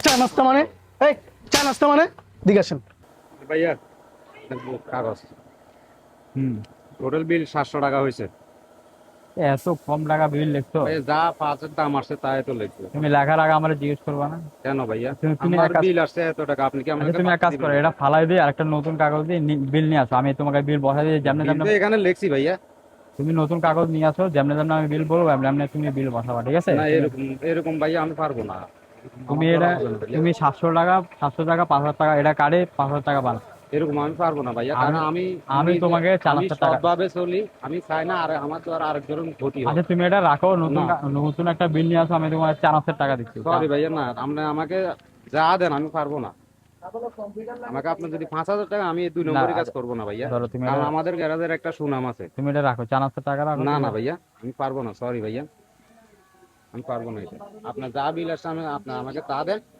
চা নাস্তা মানে? এই চা নাস্তা মানে? দিকে আসেন। ভাইয়া কাগজ। হুম টোটাল বিল সাতশো টাকা হয়েছে। এত কম টাকা বিল লিখছো? যা পাঁচের দাম আসছে তাই তো লিখবে তুমি লেখার আগে আমার জিজ্ঞেস করবা না? কেন ভাইয়া? তুমি- বিল আসছে এত টাকা আপনি কি আমাকে আচ্ছা তুমি এক কাজ করো এটা ফালাই দিয়ে আরেকটা নতুন কাগজ দিয়ে বিল নিয়ে আসো আমি তোমাকে বিল বসাই দিয়ে যেমনি যেমনি এখানে লিখছি ভাইয়া। তুমি নতুন কাগজ নিয়ে আসো যেমনি যেমনি আমি বিল বলব এমনি এমনি তুমি বিল বসাবা ঠিক আছে? না এরকম এরকম ভাইয়া আমি পারব না। তুমি এটা। তুমি সাতশো টাকা সাতশো টাকা পাঁচ হাজার টাকা এটা কাটে পাঁচ হাজার টাকা বানা এরকম আমি পারব না ভাইয়া কারণ আমি- আমি তোমাকে চার হাজার টাকা- সৎভাবে চলি আমি চাই না আর আমার তো আর আরেকজন ক্ষতি আচ্ছা তুমি এটা রাখো নতুন নতুন একটা বিল নিয়ে আসো আমি তোমার চার হাজার টাকা দিচ্ছি। সরি ভাইয়া না আপনি আমাকে যা দেন আমি পারব না। আমাকে আপনি যদি পাঁচ হাজার টাকা আমি দুই নম্বরের কাজ করব না ভাইয়া। ধরো তুমি কারণ আমাদের গ্যারাজের একটা সুনাম আছে। তুমি এটা রাখো চার হাজার টাকা রাখো না না ভাইয়া আমি পারব না সরি ভাইয়া। আমি পারব না এটা। আপনার যা বিল আসছে আপনার আমাকে তা দেন।